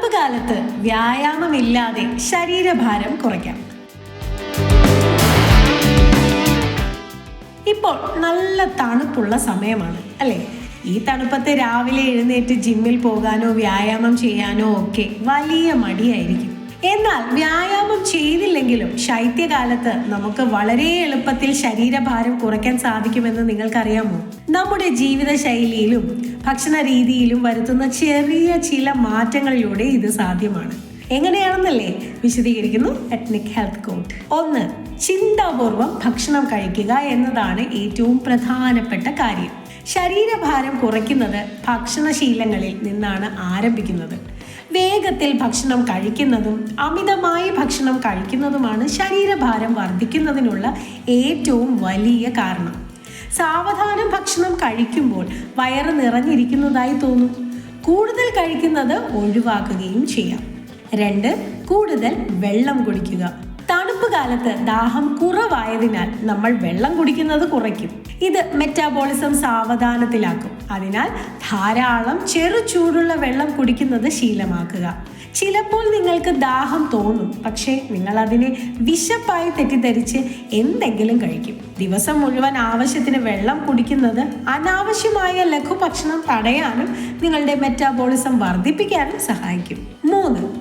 തണുപ്പ് കാലത്ത് വ്യായാമമില്ലാതെ ശരീരഭാരം കുറയ്ക്കാം. ഇപ്പോൾ നല്ല തണുപ്പുള്ള സമയമാണ് അല്ലേ? ഈ തണുപ്പത്ത് രാവിലെ എഴുന്നേറ്റ് ജിമ്മിൽ പോകാനോ വ്യായാമം ചെയ്യാനോ ഒക്കെ വലിയ മടിയായിരിക്കും. എന്നാൽ വ്യായാമം ചെയ്തില്ലെങ്കിലും ശൈത്യകാലത്ത് നമുക്ക് വളരെ എളുപ്പത്തിൽ ശരീരഭാരം കുറയ്ക്കാൻ സാധിക്കുമെന്ന് നിങ്ങൾക്കറിയാമോ? നമ്മുടെ ജീവിത ശൈലിയിലും ഭക്ഷണ രീതിയിലും വരുത്തുന്ന ചെറിയ ചില മാറ്റങ്ങളിലൂടെ ഇത് സാധ്യമാണ്. എങ്ങനെയാണെന്നല്ലേ വിശദീകരിക്കുന്നു എത്നിക് ഹെൽത്ത് കോഡ് ഒന്ന് ചിന്താപൂർവം ഭക്ഷണം കഴിക്കുക എന്നതാണ് ഏറ്റവും പ്രധാനപ്പെട്ട കാര്യം. ശരീരഭാരം കുറയ്ക്കുന്നത് ഭക്ഷണശീലങ്ങളിൽ നിന്നാണ് ആരംഭിക്കുന്നത്. വേഗത്തിൽ ഭക്ഷണം കഴിക്കുന്നതും അമിതമായി ഭക്ഷണം കഴിക്കുന്നതുമാണ് ശരീരഭാരം വർദ്ധിക്കുന്നതിനുള്ള ഏറ്റവും വലിയ കാരണം. സാവധാനം ഭക്ഷണം കഴിക്കുമ്പോൾ വയറ് നിറഞ്ഞിരിക്കുന്നതായി തോന്നും. കൂടുതൽ കഴിക്കുന്നത് ഒഴിവാക്കുകയും ചെയ്യാം. രണ്ട് കൂടുതൽ വെള്ളം കുടിക്കുക. തണുപ്പ് കാലത്ത് ദാഹം കുറവായതിനാൽ നമ്മൾ വെള്ളം കുടിക്കുന്നത് കുറയ്ക്കും. ഇത് മെറ്റാബോളിസം സാവധാനത്തിലാക്കും. അതിനാൽ ധാരാളം ചെറു ചൂടുള്ള വെള്ളം കുടിക്കുന്നത് ശീലമാക്കുക. ചിലപ്പോൾ നിങ്ങൾക്ക് ദാഹം തോന്നും പക്ഷേ നിങ്ങൾ അതിനെ വിശപ്പായി തെറ്റിദ്ധരിച്ച് എന്തെങ്കിലും കഴിക്കും. ദിവസം മുഴുവൻ ആവശ്യത്തിന് വെള്ളം കുടിക്കുന്നത് അനാവശ്യമായ ലഘുഭക്ഷണം തടയാനും നിങ്ങളുടെ മെറ്റാബോളിസം വർദ്ധിപ്പിക്കാനും സഹായിക്കും. മൂന്ന്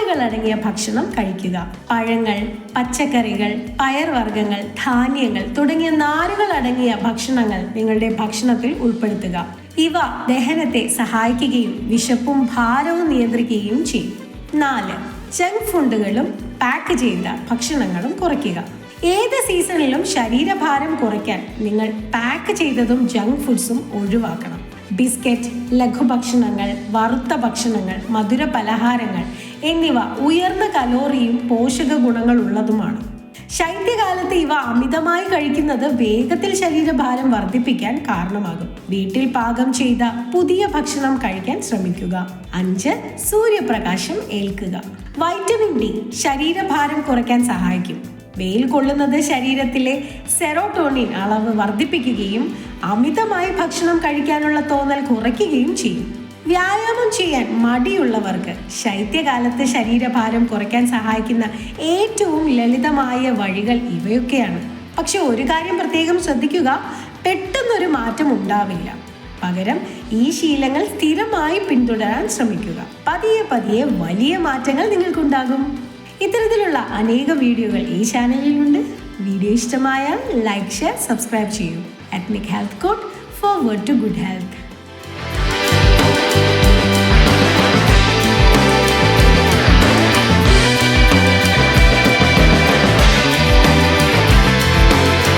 നാരുകൾ അടങ്ങിയ ഭക്ഷണം കഴിക്കുക. പഴങ്ങൾ പച്ചക്കറികൾ പയർവർഗങ്ങൾ ധാന്യങ്ങൾ തുടങ്ങിയ നാരുകൾ അടങ്ങിയ ഭക്ഷണങ്ങൾ നിങ്ങളുടെ ഭക്ഷണത്തിൽ ഉൾപ്പെടുത്തുക. ഇവ ദഹനത്തെ സഹായിക്കുകയും വിശപ്പും ഭാരവും നിയന്ത്രിക്കുകയും ചെയ്യും. നാല് ജങ്ക് ഫുഡുകളും പാക്ക് ചെയ്ത ഭക്ഷണങ്ങളും കുറയ്ക്കുക. ഏത് സീസണിലും ശരീരഭാരം കുറയ്ക്കാൻ നിങ്ങൾ പാക്ക് ചെയ്തതും ജങ്ക് ഫുഡ്സും ഒഴിവാക്കണം. ബിസ്ക്കറ്റ് ലഘുഭക്ഷണങ്ങൾ വറുത്ത ഭക്ഷണങ്ങൾ മധുര പലഹാരങ്ങൾ എന്നിവ ഉയർന്ന കലോറിയും പോഷക ഗുണങ്ങളുള്ളതുമാണ്. ശൈത്യകാലത്ത് ഇവ അമിതമായി കഴിക്കുന്നത് വേഗത്തിൽ ശരീരഭാരം വർദ്ധിപ്പിക്കാൻ കാരണമാകും. വീട്ടിൽ പാകം ചെയ്ത പുതിയ ഭക്ഷണം കഴിക്കാൻ ശ്രമിക്കുക. അഞ്ച് സൂര്യപ്രകാശം ഏൽക്കുക. വൈറ്റമിൻ ഡി ശരീരഭാരം കുറയ്ക്കാൻ സഹായിക്കും. വെയിൽ കൊള്ളുന്നത് ശരീരത്തിലെ സെറോട്ടോണിൻ അളവ് വർദ്ധിപ്പിക്കുകയും അമിതമായി ഭക്ഷണം കഴിക്കാനുള്ള തോന്നൽ കുറയ്ക്കുകയും ചെയ്യും. വ്യായാമം ചെയ്യാൻ മടിയുള്ളവർക്ക് ശൈത്യകാലത്ത് ശരീരഭാരം കുറയ്ക്കാൻ സഹായിക്കുന്ന ഏറ്റവും ലളിതമായ വഴികൾ ഇവയൊക്കെയാണ്. പക്ഷെ ഒരു കാര്യം പ്രത്യേകം ശ്രദ്ധിക്കുക പെട്ടെന്നൊരു മാറ്റം ഉണ്ടാവില്ല. പകരം ഈ ശീലങ്ങൾ സ്ഥിരമായി പിന്തുടരാൻ ശ്രമിക്കുക. പതിയെ പതിയെ വലിയ മാറ്റങ്ങൾ നിങ്ങൾക്കുണ്ടാകും. ഇത്തരത്തിലുള്ള അനേക വീഡിയോകൾ ഈ ചാനലിലുണ്ട്. വീഡിയോ ഇഷ്ടമായാൽ ലൈക്ക് ഷെയർ സബ്സ്ക്രൈബ് ചെയ്യൂ. Atomic health coat forward to good health